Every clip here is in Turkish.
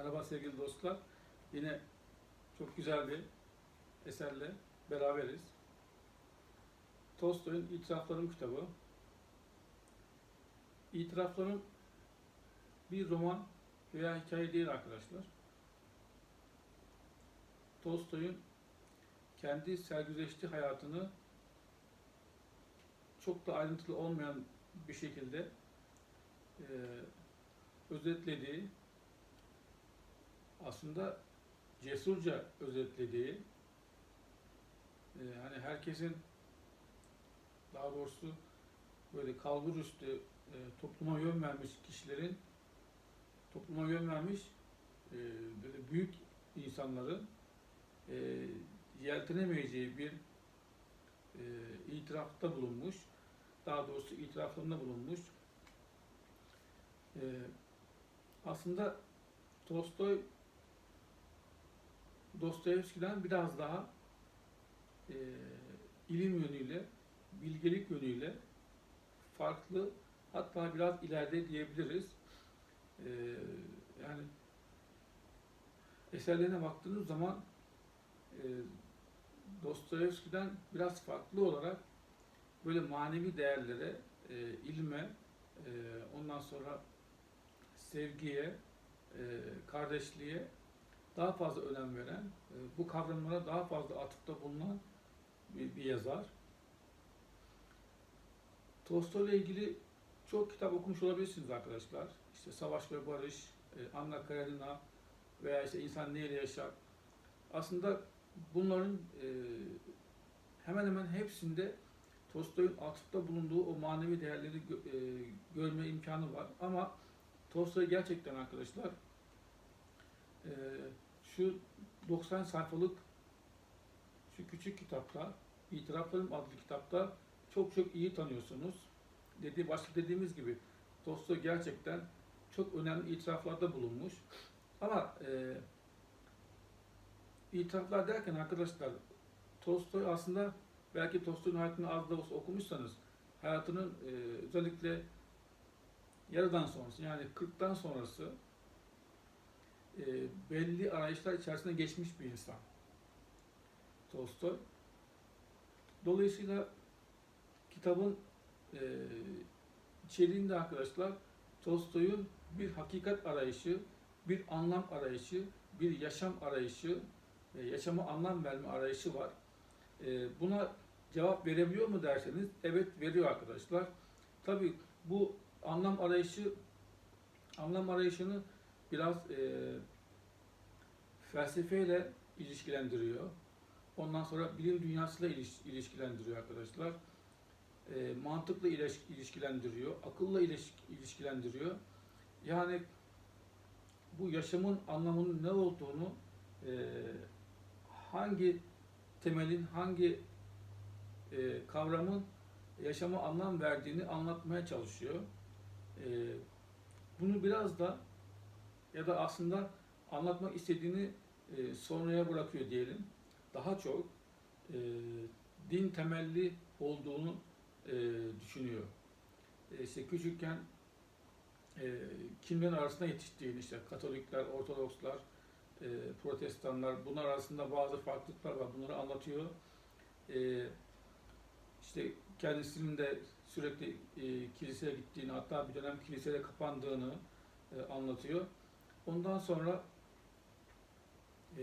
Merhaba sevgili dostlar. Yine çok güzel bir eserle beraberiz. Tolstoy'un İtiraflarım kitabı. İtiraflarım bir roman veya hikaye değil arkadaşlar. Tolstoy'un kendi sergüzeşti hayatını çok da ayrıntılı olmayan bir şekilde e, özetlediği, aslında cesurca özetlediği, e, hani herkesin daha doğrusu böyle kalbur üstü e, topluma yön vermiş kişilerin topluma yön vermiş e, böyle büyük insanların e, yeltenemeyeceği bir e, itirafta bulunmuş. Daha doğrusu itiraflarında bulunmuş. E, aslında Tolstoy Dostoyevski'den biraz daha e, ilim yönüyle, bilgelik yönüyle farklı, hatta biraz ileride diyebiliriz. E, yani eserlerine baktığınız zaman e, Dostoyevski'den biraz farklı olarak böyle manevi değerlere, e, ilme, e, ondan sonra sevgiye, e, kardeşliğe daha fazla önem veren, e, bu kavramlara daha fazla atıfta bulunan bir, bir yazar. Tolstoy'la ilgili çok kitap okumuş olabilirsiniz arkadaşlar. İşte Savaş ve Barış, e, Anna Karenina veya işte İnsan Neyle Yaşar. Aslında bunların e, hemen hemen hepsinde Tolstoy'un atıfta bulunduğu o manevi değerleri gö- görme imkanı var. Ama Tolstoy gerçekten arkadaşlar şu 90 sayfalık şu küçük kitapta, İtiraflarım adlı kitapta çok çok iyi tanıyorsunuz. Dediği başta dediğimiz gibi Tolstoy gerçekten çok önemli itiraflarda bulunmuş. Ama e, itiraflar derken arkadaşlar Tolstoy aslında belki Tolstoy'un hayatını az da olsa okumuşsanız hayatının e, özellikle yarıdan sonrası yani 40'tan sonrası e, belli arayışlar içerisinde geçmiş bir insan. Tolstoy. Dolayısıyla kitabın e, içeriğinde arkadaşlar Tolstoy'un bir hakikat arayışı, bir anlam arayışı, bir yaşam arayışı, e, yaşama anlam verme arayışı var. E, buna cevap verebiliyor mu derseniz, evet veriyor arkadaşlar. Tabii bu anlam arayışı, anlam arayışını biraz e, felsefeyle ilişkilendiriyor. Ondan sonra bilim dünyasıyla iliş- ilişkilendiriyor arkadaşlar. E, mantıkla iliş- ilişkilendiriyor, akılla iliş- ilişkilendiriyor. Yani bu yaşamın anlamının ne olduğunu, e, hangi temelin, hangi e, kavramın yaşama anlam verdiğini anlatmaya çalışıyor. E, bunu biraz da ya da aslında anlatmak istediğini e, sonraya bırakıyor diyelim. Daha çok e, din temelli olduğunu e, düşünüyor. E, işte küçükken e, kimlerin arasında yetiştiğini işte Katolikler, Ortodokslar, e, Protestanlar bunlar arasında bazı farklılıklar var. Bunları anlatıyor. E, işte kendisinin de sürekli e, kiliseye gittiğini hatta bir dönem kiliseye kapandığını e, anlatıyor. Ondan sonra e,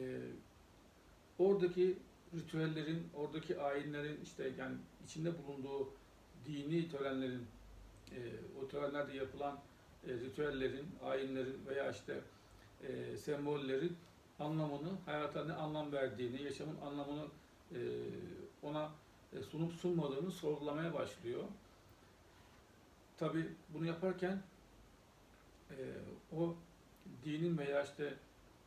oradaki ritüellerin, oradaki ayinlerin işte yani içinde bulunduğu dini törenlerin, e, o törenlerde yapılan e, ritüellerin, ayinlerin veya işte e, sembollerin anlamını, hayata ne anlam verdiğini, yaşamın anlamını e, ona e, sunup sunmadığını sorgulamaya başlıyor. Tabi bunu yaparken e, o dinin veya işte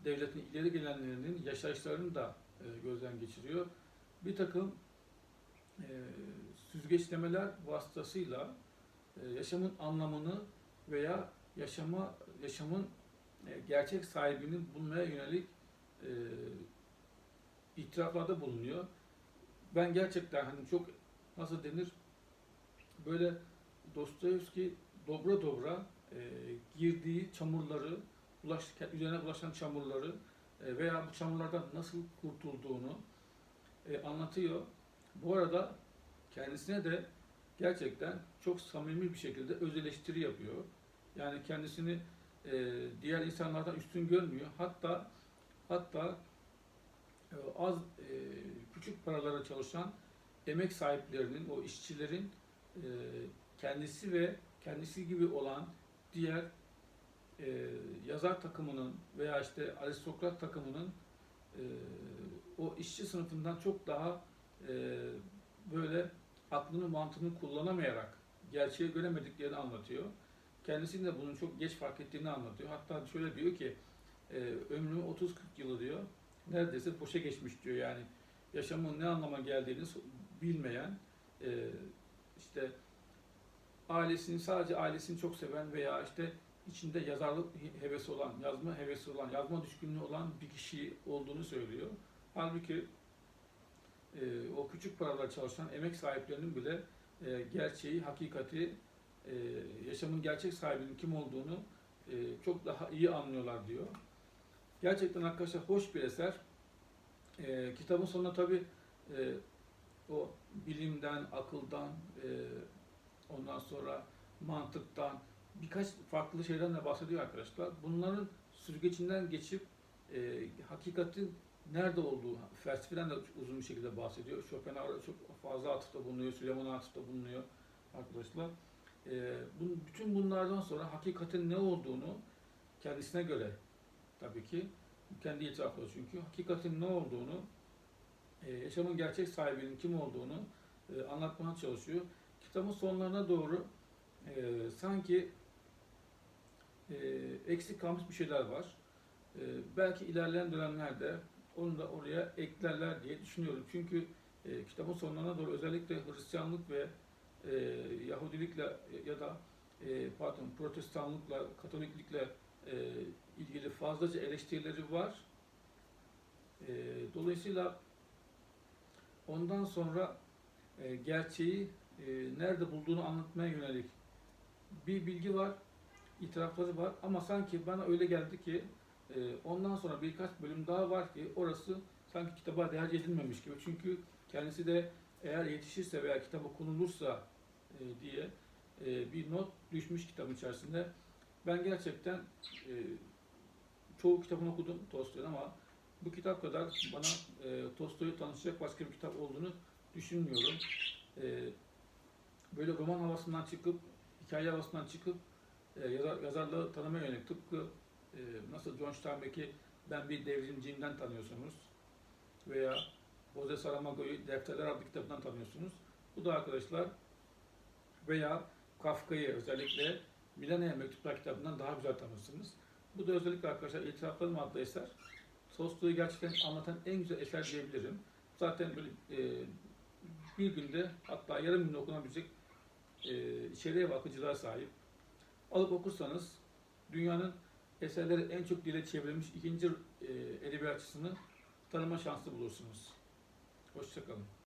devletin ileri gelenlerinin yaşayışlarını da e, gözden geçiriyor. Bir takım e, süzgeçlemeler vasıtasıyla e, yaşamın anlamını veya yaşama yaşamın gerçek sahibini bulmaya yönelik itiraflarda bulunuyor. Ben gerçekten hani çok nasıl denir böyle Dostoyevski dobra dobra e, girdiği çamurları bulaş, üzerine bulaşan çamurları e, veya bu çamurlardan nasıl kurtulduğunu e, anlatıyor. Bu arada kendisine de gerçekten çok samimi bir şekilde öz eleştiri yapıyor. Yani kendisini e, diğer insanlardan üstün görmüyor. Hatta hatta e, az e, küçük paralara çalışan emek sahiplerinin, o işçilerin e, kendisi ve kendisi gibi olan diğer e, yazar takımının veya işte aristokrat takımının e, o işçi sınıfından çok daha e, böyle aklını mantığını kullanamayarak gerçeği göremediklerini anlatıyor. Kendisinin de bunun çok geç fark ettiğini anlatıyor. Hatta şöyle diyor ki e, ömrümü 30-40 yılı diyor neredeyse boşa geçmiş diyor yani yaşamın ne anlama geldiğini bilmeyen e, işte ailesini sadece ailesini çok seven veya işte içinde yazarlık hevesi olan, yazma hevesi olan, yazma düşkünlüğü olan bir kişi olduğunu söylüyor. Halbuki e, o küçük paralar çalışan emek sahiplerinin bile e, gerçeği, hakikati, e, yaşamın gerçek sahibinin kim olduğunu e, çok daha iyi anlıyorlar diyor. Gerçekten arkadaşlar hoş bir eser. E, kitabın sonunda tabi e, o bilimden, akıldan, e, ondan sonra mantıktan, birkaç farklı şeyden de bahsediyor arkadaşlar. Bunların süzgecinden geçip e, hakikatin nerede olduğu, felsefeden de uzun bir şekilde bahsediyor. Schopenhauer'a çok fazla atıfta bulunuyor, Süleyman'a atıfta bulunuyor arkadaşlar. E, bu, bütün bunlardan sonra hakikatin ne olduğunu kendisine göre tabii ki kendi itirafı çünkü hakikatin ne olduğunu e, yaşamın gerçek sahibinin kim olduğunu e, anlatmaya çalışıyor. Kitabın sonlarına doğru e, sanki e, eksik kalmış bir şeyler var. E, belki ilerleyen dönemlerde onu da oraya eklerler diye düşünüyorum. Çünkü e, kitabın sonlarına doğru özellikle Hristiyanlık ve e, Yahudilikle ya da e, pardon Protestanlıkla, Katoliklikle e, ilgili fazlaca eleştirileri var. E, dolayısıyla ondan sonra e, gerçeği e, nerede bulduğunu anlatmaya yönelik bir bilgi var, itirafları var ama sanki bana öyle geldi ki e, ondan sonra birkaç bölüm daha var ki orası sanki kitaba değer edilmemiş gibi. Çünkü kendisi de eğer yetişirse veya kitap okunulursa e, diye e, bir not düşmüş kitabın içerisinde. Ben gerçekten e, çoğu kitabını okudum Tolstoy'un ama bu kitap kadar bana e, Tolstoy'u tanışacak başka bir kitap olduğunu düşünmüyorum. E, böyle roman havasından çıkıp, hikaye havasından çıkıp yazar, yazarlığı tanımaya yönelik tıpkı e, nasıl John Steinbeck'i ben bir devrimciyimden tanıyorsunuz veya Jose Saramago'yu Defterler adlı kitabından tanıyorsunuz. Bu da arkadaşlar veya Kafka'yı özellikle Milano'ya Mektuplar kitabından daha güzel tanırsınız. Bu da özellikle arkadaşlar İtiraflarım adlı eser. Tolstoy'u gerçekten anlatan en güzel eser diyebilirim. Zaten böyle e, bir günde hatta yarım günde okunabilecek e, içeriğe ve sahip. Alıp okursanız dünyanın eserleri en çok dile çevrilmiş ikinci e, edebiyatçısını tanıma şansı bulursunuz. Hoşçakalın.